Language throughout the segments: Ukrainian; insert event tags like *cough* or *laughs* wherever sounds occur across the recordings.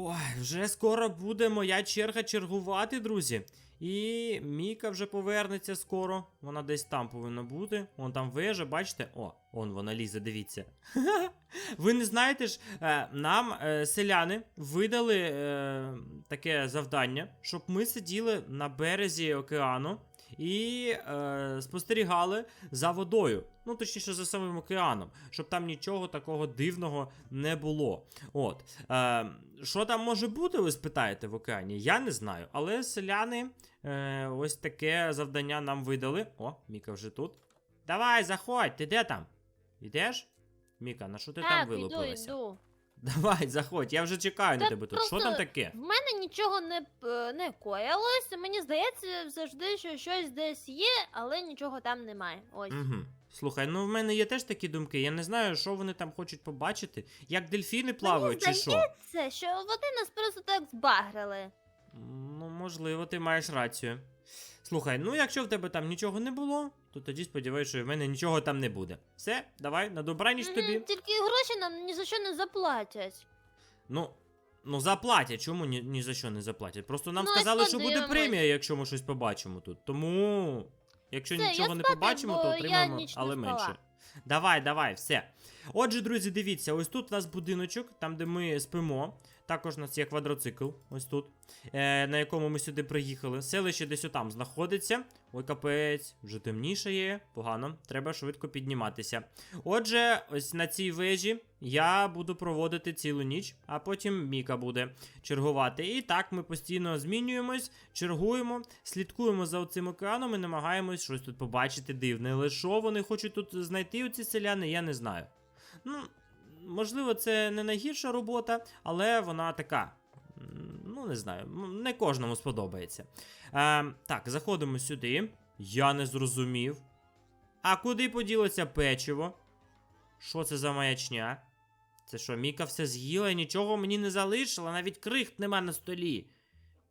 Ой, вже скоро буде моя черга чергувати, друзі. І Міка вже повернеться скоро. Вона десь там повинна бути. Вон там вежа, бачите? О, он вона лізе, дивіться. *laughs* Ви не знаєте ж, е, нам е, селяни видали е, таке завдання, щоб ми сиділи на березі океану і е, спостерігали за водою. Ну, точніше, за самим океаном, щоб там нічого такого дивного не було. От. Е, що там може бути, ви спитаєте в океані? Я не знаю. Але селяни е, ось таке завдання нам видали. О, Міка вже тут. Давай, заходь, ти де там? Йдеш? Міка, на що ти там Так, іду, вилупилася? *laughs* Давай, заходь, я вже чекаю на тебе тут. Що там таке? В мене нічого не, не коїлось. Мені здається завжди, що щось десь є, але нічого там немає. Ось. Угу. Слухай, ну в мене є теж такі думки. Я не знаю, що вони там хочуть побачити. Як дельфіни плавають, чи що? Це що вони нас просто так збагрили. Ну, можливо, ти маєш рацію. Слухай, ну якщо в тебе там нічого не було, то тоді сподіваюся, що в мене нічого там не буде. Все, давай, на добраніч Мгм, тобі. Тільки гроші нам ні за що не заплатять. Ну, ну заплатять. Чому ні, ні за що не заплатять? Просто нам Ну, сказали, що буде подивимось. премія, якщо ми щось побачимо тут. Тому, якщо Все, я нічого не спати, побачимо, бо то я отримаємо, ніч не але спала. менше. Давай, давай, все. Отже, друзі, дивіться, ось тут у нас будиночок, там, де ми спимо. Також у нас є квадроцикл, ось тут, е, на якому ми сюди приїхали. Селище десь отам знаходиться. Ой, капець, вже темніше є, погано, треба швидко підніматися. Отже, ось на цій вежі я буду проводити цілу ніч, а потім Міка буде чергувати. І так ми постійно змінюємось, чергуємо, слідкуємо за цим океаном і намагаємось щось тут побачити дивне. Але що вони хочуть тут знайти, оці селяни, я не знаю. Ну, можливо, це не найгірша робота, але вона така. Ну, не знаю, не кожному сподобається. Е, так, заходимо сюди. Я не зрозумів. А куди поділося печиво? Що це за маячня? Це що, Міка все з'їла і нічого мені не залишила, навіть крихт нема на столі.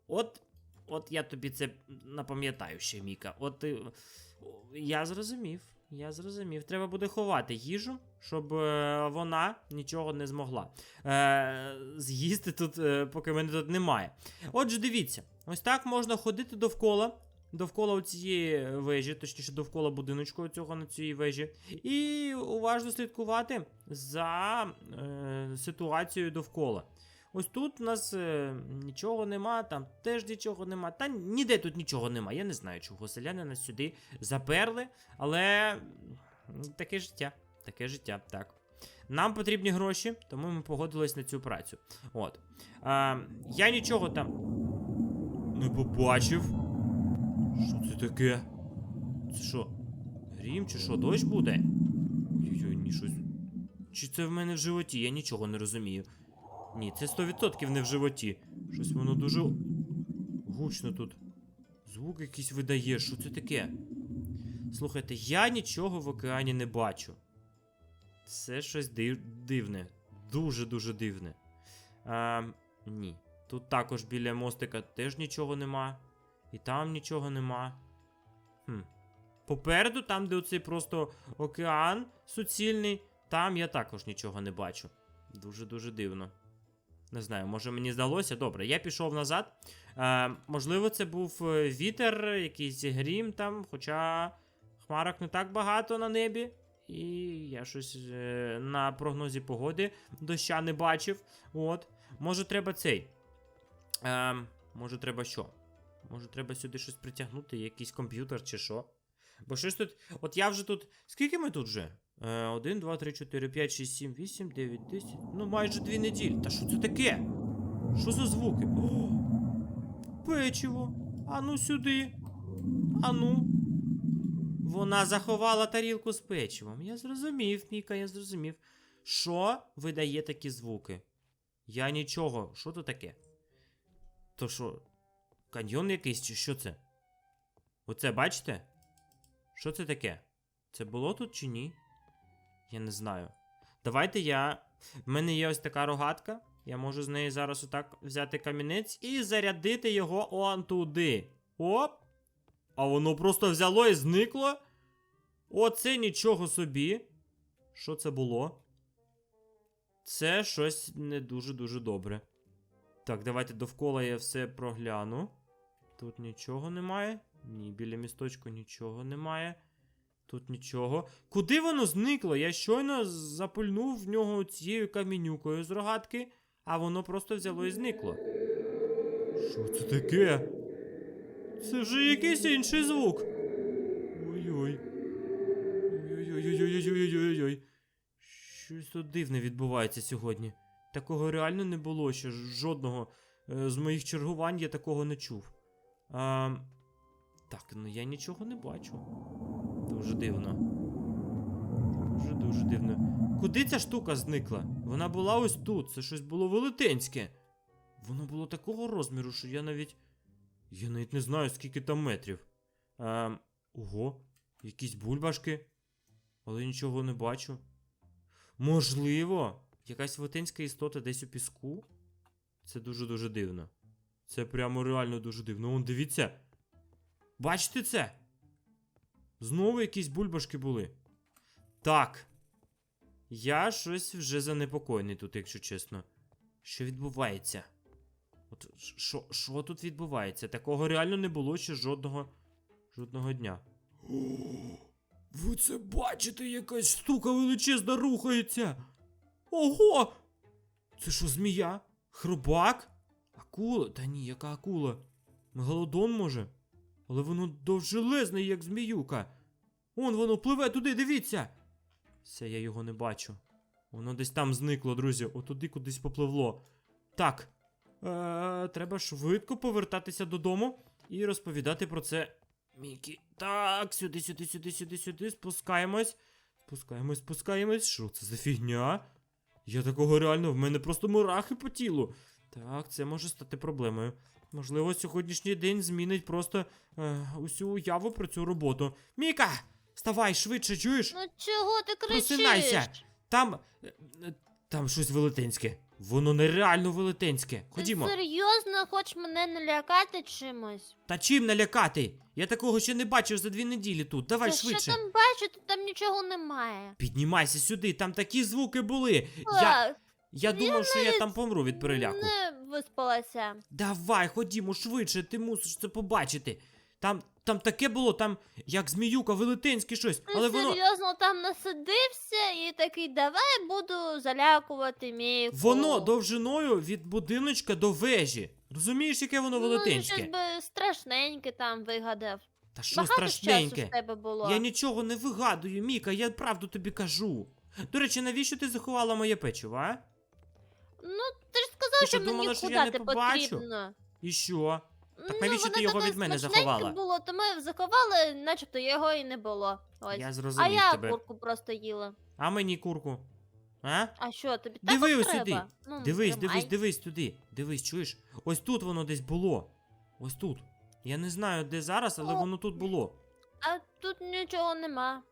От, от я тобі це напам'ятаю ще, Міка. От е, я зрозумів. Я зрозумів. Треба буде ховати їжу, щоб е, вона нічого не змогла. Е, з'їсти тут, е, поки мене тут немає. Отже, дивіться, ось так можна ходити довкола. Довкола цієї вежі, точніше довкола будиночку цього на цій вежі, і уважно слідкувати за е, ситуацією довкола. Ось тут у нас е, нічого нема, там теж нічого нема. Та ніде тут нічого нема. Я не знаю, чого селяни нас сюди заперли, але таке життя. Таке життя, так. Нам потрібні гроші, тому ми погодились на цю працю. От. А, я нічого там не побачив. Що це таке? Це що? Грім чи що, дощ буде? Ой-ой, ні, щось. Чи це в мене в животі? Я нічого не розумію. Ні, це 100% не в животі. Щось воно дуже гучно тут. Звук якийсь видає. Що це таке? Слухайте, я нічого в океані не бачу. Це щось див... дивне. Дуже-дуже дивне. А, ні. Тут також біля мостика теж нічого нема. І там нічого нема. Хм. Попереду, там, де оцей просто океан суцільний, там я також нічого не бачу. Дуже-дуже дивно. Не знаю, може мені здалося. Добре, я пішов назад. Е, можливо, це був е, вітер, якийсь грім там, хоча хмарок не так багато на небі. І я щось е, на прогнозі погоди доща не бачив. От. Може, треба цей. Е, може, треба що? Може, треба сюди щось притягнути, якийсь комп'ютер чи що? Бо щось тут. От я вже тут. Скільки ми тут вже? Е, 1, 2, 3, 4, 5, 6, 7, 8, 9, 10. Ну, майже дві неділі. Та що це таке? Що за звуки? О! Печиво. Ану сюди. Ану. Вона заховала тарілку з печивом. Я зрозумів, Міка, я зрозумів. Що видає такі звуки? Я нічого. Що то таке? То що, каньйон якийсь, чи що це? Оце бачите? Що це таке? Це було тут чи ні? Я не знаю. Давайте я. В мене є ось така рогатка. Я можу з неї зараз отак взяти камінець і зарядити його он туди. Оп! А воно просто взяло і зникло. Оце нічого собі. Що це було? Це щось не дуже-дуже добре. Так, давайте довкола я все прогляну. Тут нічого немає. Ні, біля місточку нічого немає. Тут нічого. Куди воно зникло? Я щойно запульнув в нього цією камінюкою з рогатки, а воно просто взяло і зникло. Що це таке? Це вже якийсь інший звук. Ой-ой. Ой-ой-ой-ой-ой-ой-ой-ой. Щось тут дивне відбувається сьогодні. Такого реально не було ще жодного е, з моїх чергувань я такого не чув. А, так, ну я нічого не бачу. Дуже дивно. Дуже дуже дивно. Куди ця штука зникла? Вона була ось тут. Це щось було велетенське. Воно було такого розміру, що я навіть. Я навіть не знаю, скільки там метрів. А, ого, якісь бульбашки. Але нічого не бачу. Можливо, якась велетенська істота десь у піску. Це дуже-дуже дивно. Це прямо реально дуже дивно. Вон, дивіться. Бачите це? Знову якісь бульбашки були. Так. Я щось вже занепокоєний тут, якщо чесно. Що відбувається? От що, що тут відбувається? Такого реально не було ще жодного жодного дня. *gasps* Ви це бачите, якась штука величезна рухається. Ого! Це що, змія? Хробак? Акула? Та ні, яка акула? Мегалодон може? Але воно довжелезне, як зміюка. Он воно пливе туди, дивіться. Все, я його не бачу. Воно десь там зникло, друзі. Отуди кудись попливло. Так. Е, треба швидко повертатися додому і розповідати про це Мікі. Так, сюди, сюди, сюди, сюди, сюди. Спускаємось. Спускаємось, спускаємось. Що це за фігня? Я такого реально, в мене просто мурахи по тілу. Так, це може стати проблемою. Можливо, сьогоднішній день змінить просто е, усю уяву про цю роботу. Міка! Вставай швидше, чуєш? Ну чого ти кричиш? Просинайся. Там. е, е, Там щось велетенське. Воно нереально велетенське. Ти Ходімо. серйозно хочеш мене налякати чимось? Та чим налякати? Я такого ще не бачив за дві неділі тут. Давай Та швидше. що там бачити, там нічого немає. Піднімайся сюди, там такі звуки були. Я, Так, я думав, що я там помру від переляку. Не виспалася. Давай, ходімо швидше, ти мусиш це побачити. Там, там таке було, там як зміюка, велетенське щось, Ти але воно. серйозно там насидився і такий, давай буду залякувати Міку. Воно довжиною від будиночка до вежі. Розумієш, яке воно Ну, щось велетенське? би страшненьке там вигадав. Та що Багато часу страшненьке? в тебе було. Я нічого не вигадую, Міка, я правду тобі кажу. До речі, навіщо ти заховала моє печиво, а? Ну, ти ж сказав, Ти що що, думала, мені що я не побачу? потрібно. І що? Так ну, навіщо ти воно його від мене смачненьке заховала? було, то ми заховали, начебто його і не було. Ось. Я а зрозумів я тебе. курку просто їла. А мені курку. А? А що, тобі Диви ось треба? сюди. Ну, Дивись, тримай. дивись, дивись туди. Дивись, чуєш? Ось тут воно десь було. Ось тут. Я не знаю, де зараз, але О. воно тут було. А тут нічого нема.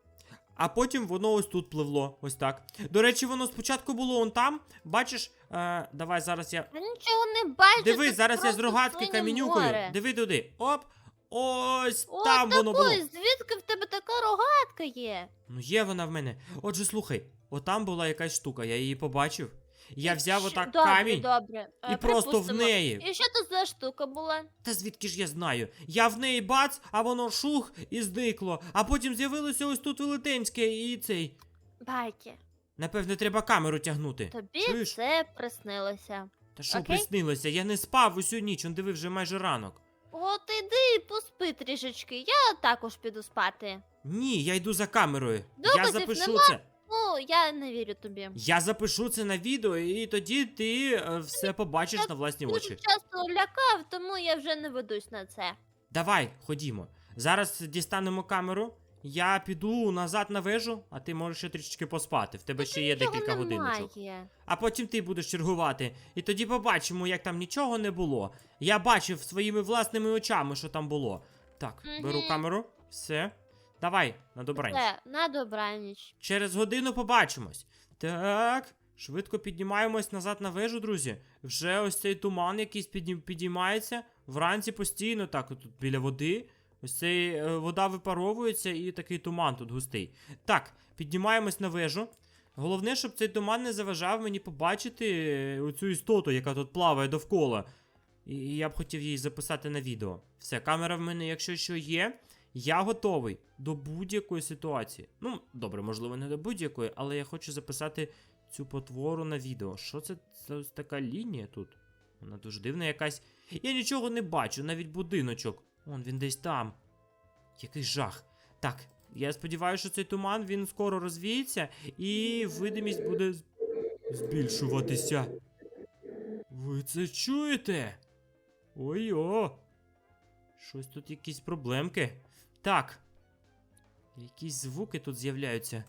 А потім воно ось тут пливло. Ось так. До речі, воно спочатку було он там. Бачиш, е, давай зараз я. Я нічого не бачу. Диви, зараз я з рогатки камінюкою. Диви туди. Оп. Ось О, там воно було. звідки в тебе така рогатка є? Ну є вона в мене. Отже, слухай, отам була якась штука, я її побачив. Я взяв отак добре, камінь добре. і Е, просто в припустимо. неї. І що це за штука була? Та звідки ж я знаю? Я в неї бац, а воно шух і зникло. А потім з'явилося ось тут велетенське і цей. Байки, Напевне, треба камеру тягнути. тобі Чуєш? це приснилося. Та що Окей. приснилося? Я не спав усю ніч, он диви вже майже ранок. От іди поспи трішечки, я також піду спати. Ні, я йду за камерою. я Доказів запишу нема? це. Ну, я не вірю тобі. Я запишу це на відео, і тоді ти е, все побачиш на власні Дуже очі. часто лякав, тому я вже не ведусь на це. Давай, ходімо. Зараз дістанемо камеру. Я піду назад на вежу, а ти можеш ще трішечки поспати. В тебе ще є Нічого декілька годиночок. немає. А потім ти будеш чергувати. І тоді побачимо, як там нічого не було. Я бачив своїми власними очами, що там було. Так, беру Мгм. камеру. Все. Давай, на добраніч. Все, на добраніч. Через годину побачимось. Так. Швидко піднімаємось назад на вежу, друзі. Вже ось цей туман якийсь підні- підіймається. Вранці постійно, так, тут біля води. Ось цей е, вода випаровується і такий туман тут густий. Так, піднімаємось на вежу. Головне, щоб цей туман не заважав мені побачити е, оцю істоту, яка тут плаває довкола. І я б хотів її записати на відео. Все, камера в мене, якщо що є, я готовий до будь-якої ситуації. Ну, добре, можливо, не до будь-якої, але я хочу записати цю потвору на відео. Що це за така лінія тут? Вона дуже дивна якась. Я нічого не бачу, навіть будиночок. Вон він десь там. Який жах. Так, я сподіваюся, що цей туман він скоро розвіється і видимість буде збільшуватися. Ви це чуєте? Ой-о! Щось тут якісь проблемки. Так. Якісь звуки тут з'являються.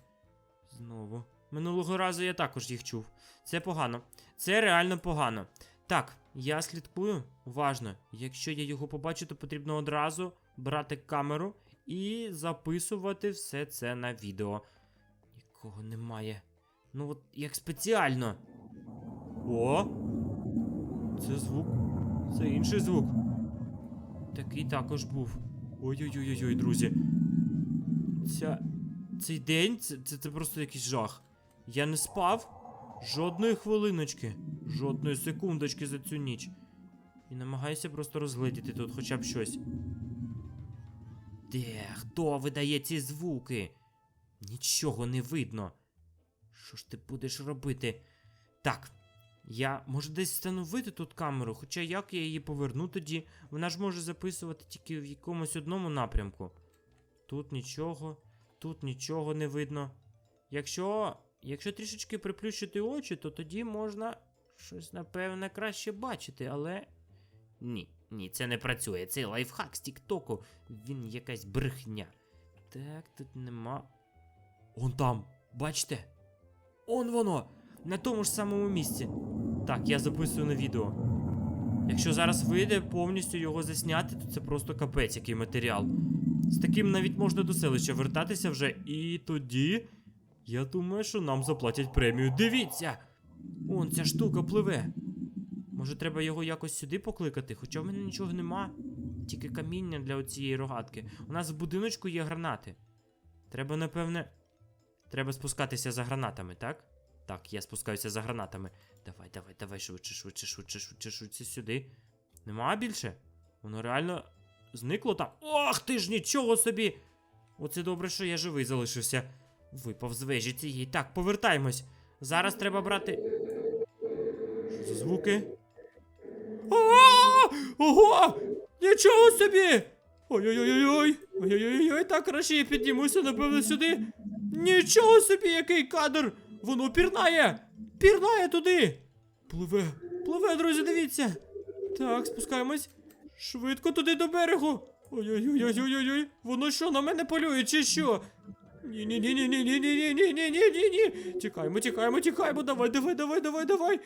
Знову. Минулого разу я також їх чув. Це погано. Це реально погано. Так, я слідкую уважно. Якщо я його побачу, то потрібно одразу брати камеру і записувати все це на відео. Нікого немає. Ну от як спеціально. О! Це звук. Це інший звук. Такий також був. Ой-ой-ой-ой, друзі. Ця... Цей день це, це, це просто якийсь жах. Я не спав жодної хвилиночки, жодної секундочки за цю ніч. І намагаюся просто розгледіти тут хоча б щось. Де? Хто видає ці звуки? Нічого не видно. Що ж ти будеш робити? Так. Я може десь встановити тут камеру, хоча як я її поверну тоді, вона ж може записувати тільки в якомусь одному напрямку. Тут нічого, тут нічого не видно. Якщо. Якщо трішечки приплющити очі, то тоді можна щось, напевне, краще бачити, але. Ні, ні, це не працює. Цей лайфхак з Тіктоку, він якась брехня. Так, тут нема. Он там, бачите? Он воно! На тому ж самому місці. Так, я записую на відео. Якщо зараз вийде повністю його засняти, то це просто капець, який матеріал. З таким навіть можна до селища вертатися вже, і тоді. Я думаю, що нам заплатять премію. Дивіться! Он ця штука пливе. Може, треба його якось сюди покликати, хоча в мене нічого нема. Тільки каміння для оцієї рогатки. У нас в будиночку є гранати. Треба, напевне. Треба спускатися за гранатами, так? Так, я спускаюся за гранатами. Давай, давай, давай, швидше, швидше, швидше, швидше, швидше сюди. Нема більше? Воно реально зникло там. Ох ти ж нічого собі! Оце добре, що я живий залишився. Випав з вежі цієї. Так, повертаємось. Зараз треба брати. Що за звуки? А! Ого! Нічого собі! Ой-ой-ой-ой! Ой-ой-ой, так краще я піднімуся, напевно, сюди. Нічого собі, який кадр! Воно пірнає! Пірнає туди! Пливе, пливе, друзі, дивіться! Так, спускаємось. Швидко туди до берегу. Ой-ой-ой-ой-ой-ой. Воно що, на мене полює, чи що? Ні, ні, ні, ні, ні, ні, ні, ні, ні, ні, ні, ні. Тікаємо, тікаємо, тікаємо. Давай, давай, давай, давай, давай.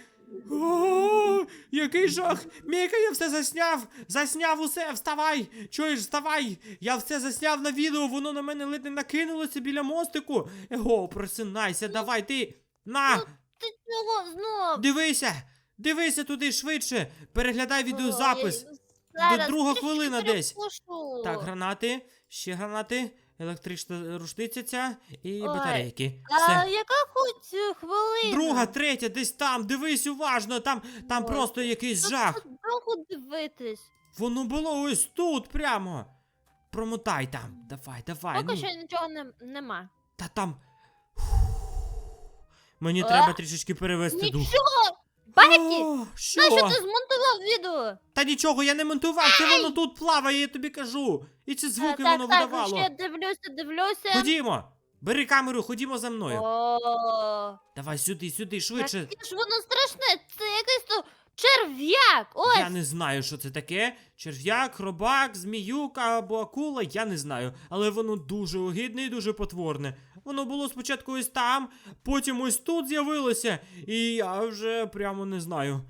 О, який жах! Міка, я все засняв! Засняв усе! Вставай! Чуєш, вставай! Я все засняв на відео, воно на мене ледь не накинулося біля мостику. Его, просинайся, давай ти! На! Ти чого знов? Дивися! Дивися туди швидше! Переглядай відеозапис! Зараз друга хвилина десь. Так, гранати, ще гранати, електрична рушниця ця і Ой, батарейки. А Все. яка хоч е, хвилина? Друга, третя, десь там, дивись уважно, там, там Ой, просто якийсь Тут жах. довго дивитись. Воно було ось тут прямо. Промотай там. Давай, давай. Поки ну. що нічого не, нема. Та там. Мені А? треба трішечки перевести дух. Нічого! Бакі! О, що? Нащо ти змонтував відео? Та нічого, я не монтував, це воно тут плаває, я тобі кажу. І ці звуки так, воно так, видавало. ще дивлюся, дивлюся. Ходімо. Бери камеру, ходімо за мною. О, Давай сюди, сюди, швидше. яке ж воно страшне, це якесь то черв'як. Ось. Я не знаю, що це таке. Черв'як, хробак, зміюка або акула, я не знаю. Але воно дуже огидне і дуже потворне. Воно було спочатку ось там, потім ось тут з'явилося, і я вже прямо не знаю.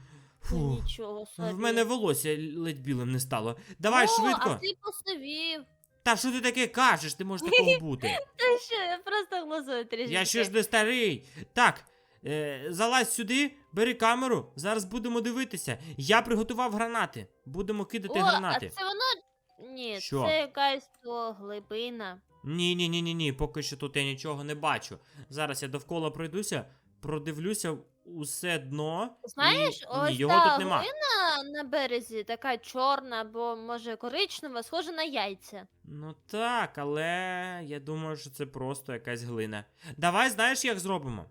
Фу. Нічого собі. В мене волосся ледь білим не стало. Давай О, швидко. А ти посивів. Та що ти таке кажеш? Ти можеш такого бути. *laughs* Та що, я просто глазую трішки. Я ще ж не старий. Так, е, залазь сюди, бери камеру, зараз будемо дивитися. Я приготував гранати. Будемо кидати О, гранати. а це воно... Ні, Що? це якась то глибина. Ні, ні, ні, ні, ні, поки що тут я нічого не бачу. Зараз я довкола пройдуся, продивлюся усе дно. Знаєш, і... ось ні, його та тут нема. глина на березі, така чорна, або може коричнева, схожа на яйця. Ну так, але я думаю, що це просто якась глина. Давай, знаєш, як зробимо?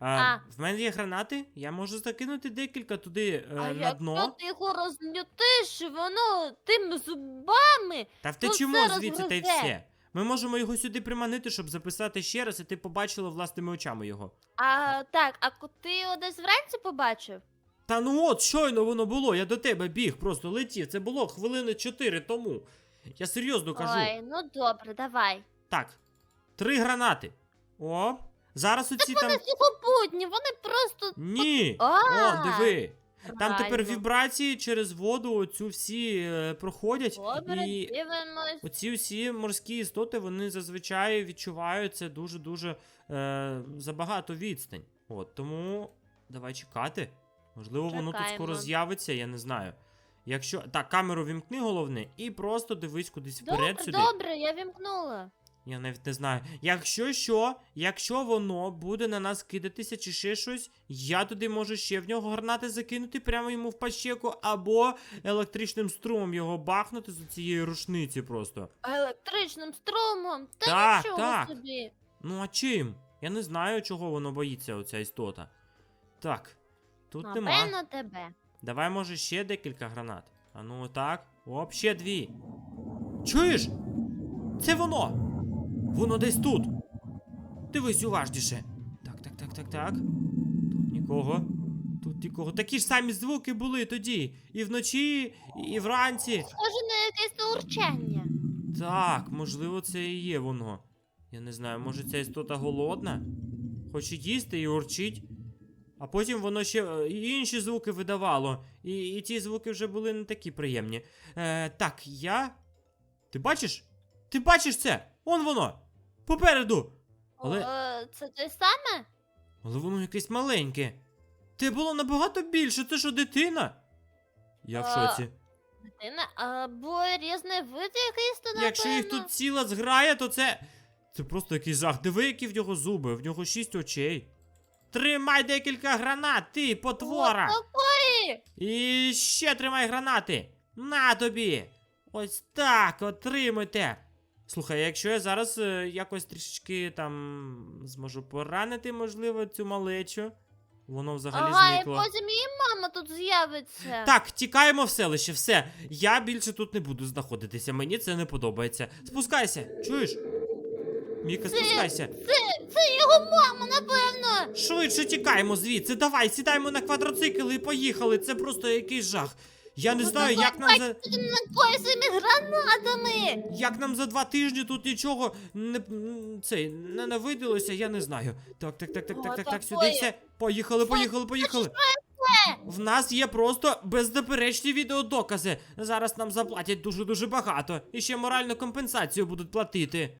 А, А. В мене є гранати, я можу закинути декілька туди е, а на якщо дно. ти його розлютиш, воно тими зубами. Та втечемо все звідси та й розгризе. все. Ми можемо його сюди приманити, щоб записати ще раз, і ти побачила власними очами його. А так, а ти його десь вранці побачив? Та ну от, щойно воно було, я до тебе біг, просто летів. Це було хвилини 4 тому. Я серйозно кажу. Ой, ну добре, давай. Так, три гранати. О, зараз оці там. Вони сухопутні, вони просто. Ні! А, О, диви! Там тепер вібрації через воду оцю всі е, проходять. Добре, І дивимось. оці всі морські істоти, вони зазвичай відчувають це дуже-дуже е, забагато відстань. От, тому давай чекати. Можливо, воно тут скоро з'явиться, я не знаю. Якщо. Так, камеру вімкни головне, і просто дивись кудись вперед Добре, сюди. добре, я вімкнула. Я навіть не знаю. Якщо що, якщо воно буде на нас кидатися чи ще щось, я туди можу ще в нього гранати закинути прямо йому в пащеку, або електричним струмом його бахнути з цієї рушниці просто. Електричним струмом. Та Так, нічого так. собі. Ну а чим? Я не знаю, чого воно боїться, оця істота. Так, тут нема. Напевно, тебе. Давай, може, ще декілька гранат. А ну так. Оп, ще дві. Чуєш? Це воно! Воно десь тут. Дивись уважніше. Так, так, так, так, так. Тут нікого. Тут нікого. Такі ж самі звуки були тоді. І вночі, і вранці. Схоже на якесь урчання. Так, можливо, це і є воно. Я не знаю, може ця істота голодна? Хоче їсти і урчить. А потім воно ще е, і інші звуки видавало. І, і ті звуки вже були не такі приємні. Е, так, я. Ти бачиш? Ти бачиш це? Он воно! Попереду! Але- О, е, це те саме? Але воно якесь маленьке. Те було набагато більше, це що дитина? Я в А, шоці. Дитина, або різний вид якийсь то Якщо їх напевно. тут ціла зграя, то це. Це просто якийсь жах. Диви, які в нього зуби, в нього шість очей. Тримай декілька гранат, ти, потвора! О, такої! І ще тримай гранати! На тобі! Ось так, отримуйте! Слухай, якщо я зараз е, якось трішечки там зможу поранити, можливо, цю малечу, воно взагалі Ага, і зникло. потім її мама тут з'явиться. Так, тікаємо в селище, все. Я більше тут не буду знаходитися, мені це не подобається. Спускайся, чуєш? Міка, спускайся. Це, це його мама, напевно. Швидше тікаємо звідси. Давай, сідаємо на квадроцикл і поїхали. Це просто якийсь жах. Я не Ну, знаю, як нам за. Ти своїми гранатами. Як нам за два тижні тут нічого не м, цей не навиділося, я не знаю. Так, так, так, так, так, так, так, сюди все. Поїхали, поїхали, поїхали. В нас є просто беззаперечні відеодокази. Зараз нам заплатять дуже-дуже багато. І ще моральну компенсацію будуть платити.